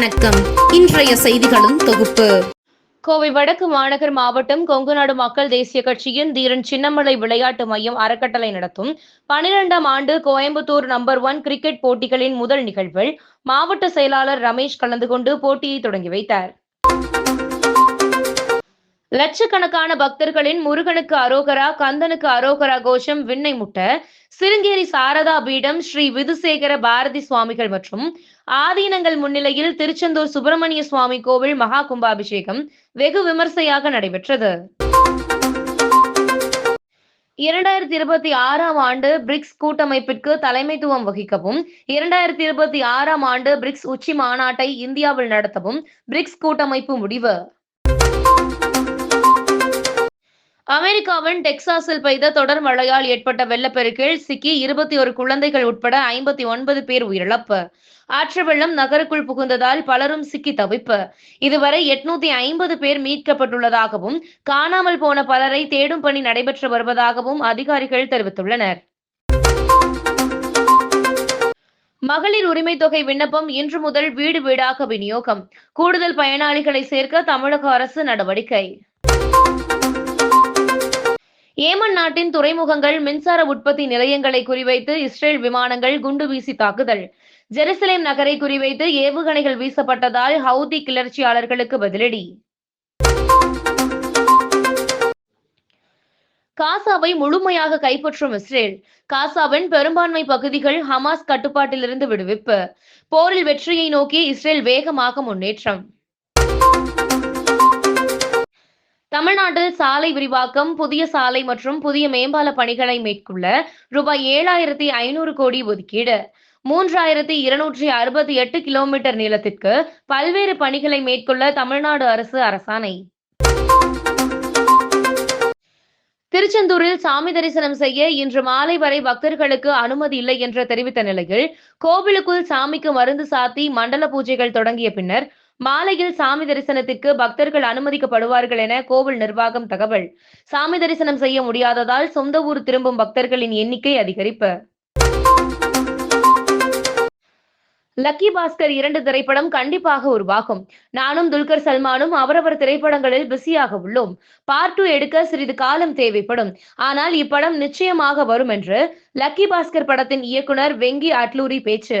வணக்கம். இன்றைய செய்திகளும் தொகுப்பு. கோவை வடக்கு மாநகர் மாவட்டம் கொங்குநாடு மக்கள் தேசிய கட்சியின் தீரன் சின்னமலை விளையாட்டு மையம் அறக்கட்டளை நடத்தும் பனிரெண்டாம் ஆண்டு கோயம்புத்தூர் நம்பர் ஒன் கிரிக்கெட் போட்டிகளின் முதல் நிகழ்வில் மாவட்ட செயலாளர் ரமேஷ் கலந்து கொண்டு போட்டியை தொடங்கி வைத்தார். லட்சக்கணக்கான பக்தர்களின் முருகனுக்கு அரோகரா கந்தனுக்கு அரோகரா கோஷம் விண்ணை முட்ட சிருங்கேரி சாரதா பீடம் ஸ்ரீ விதுசேகர பாரதி சுவாமிகள் மற்றும் ஆதீனங்கள் முன்னிலையில் திருச்செந்தூர் சுப்பிரமணிய சுவாமி கோவில் மகா கும்பாபிஷேகம் வெகு விமர்சையாக நடைபெற்றது. இரண்டாயிரத்தி இருபத்தி ஆறாம் ஆண்டு பிரிக்ஸ் கூட்டமைப்பிற்கு தலைமைத்துவம் வகிக்கவும் இரண்டாயிரத்தி இருபத்தி ஆறாம் ஆண்டு பிரிக்ஸ் உச்சி மாநாட்டை இந்தியாவில் நடத்தவும் பிரிக்ஸ் கூட்டமைப்பு முடிவு. அமெரிக்காவின் டெக்சாஸில் பெய்த தொடர் மழையால் ஏற்பட்ட வெள்ளப்பெருக்கில் சிக்கி இருபத்தி ஒரு குழந்தைகள் உட்பட ஐம்பத்தி ஒன்பது பேர் உயிரிழப்பு. ஆற்று வெள்ளம் நகருக்குள் புகுந்ததால் பலரும் சிக்கி தவிப்பு. இதுவரை எட்நூத்தி ஐம்பது பேர் மீட்கப்பட்டுள்ளதாகவும் காணாமல் போன பலரை தேடும் பணி நடைபெற்று வருவதாகவும் அதிகாரிகள் தெரிவித்துள்ளனர். மகளிர் உரிமை தொகை விண்ணப்பம் இன்று முதல் வீடு வீடாக விநியோகம். கூடுதல் பயனாளிகளை சேர்க்க தமிழக அரசு நடவடிக்கை. ஏமன் நாட்டின் துறைமுகங்கள் மின்சார உற்பத்தி நிலையங்களை குறிவைத்து இஸ்ரேல் விமானங்கள் குண்டு வீசி தாக்குதல். ஜெருசலேம் நகரை குறிவைத்து ஏவுகணைகள் வீசப்பட்டதால் ஹவுதி கிளர்ச்சியாளர்களுக்கு பதிலடி. காசாவை முழுமையாக கைப்பற்றும் இஸ்ரேல். காசாவின் பெரும்பான்மை பகுதிகள் ஹமாஸ் கட்டுப்பாட்டிலிருந்து விடுவிப்பு. போரில் வெற்றியை நோக்கி இஸ்ரேல் வேகமாக முன்னேற்றம். தமிழ்நாட்டில் சாலை விரிவாக்கம் புதிய சாலை மற்றும் புதிய மேம்பால பணிகளை மேற்கொள்ள ரூபாய் ஏழாயிரத்தி ஐநூறு கோடி ஒதுக்கீடு. மூன்றாயிரத்தி இருநூற்றி அறுபத்தி எட்டு கிலோமீட்டர் நீளத்திற்கு பல்வேறு பணிகளை மேற்கொள்ள தமிழ்நாடு அரசு அரசாணை. திருச்செந்தூரில் சாமி தரிசனம் செய்ய இன்று மாலை வரை பக்தர்களுக்கு அனுமதி இல்லை என்று தெரிவித்த நிலையில் கோவிலுக்குள் சாமிக்கு மருந்து சாத்தி மண்டல பூஜைகள் தொடங்கிய பின்னர் மாலையில் சாமி தரிசனத்திற்கு பக்தர்கள் அனுமதிக்கப்படுவார்கள் என கோவில் நிர்வாகம் தகவல். சாமி தரிசனம் செய்ய முடியாததால் சொந்த ஊர் திரும்பும் பக்தர்களின் எண்ணிக்கை அதிகரிப்பு. லக்கி பாஸ்கர் இரண்டு திரைப்படம் கண்டிப்பாக உருவாகும். நானும் துல்கர் சல்மானும் அவரவர் திரைப்படங்களில் பிஸியாக உள்ளோம். பார்ட் டூ எடுக்க சிறிது காலம் தேவைப்படும். ஆனால் இப்படம் நிச்சயமாக வரும் என்று லக்கி பாஸ்கர் படத்தின் இயக்குனர் வெங்கி அட்லூரி பேச்சு.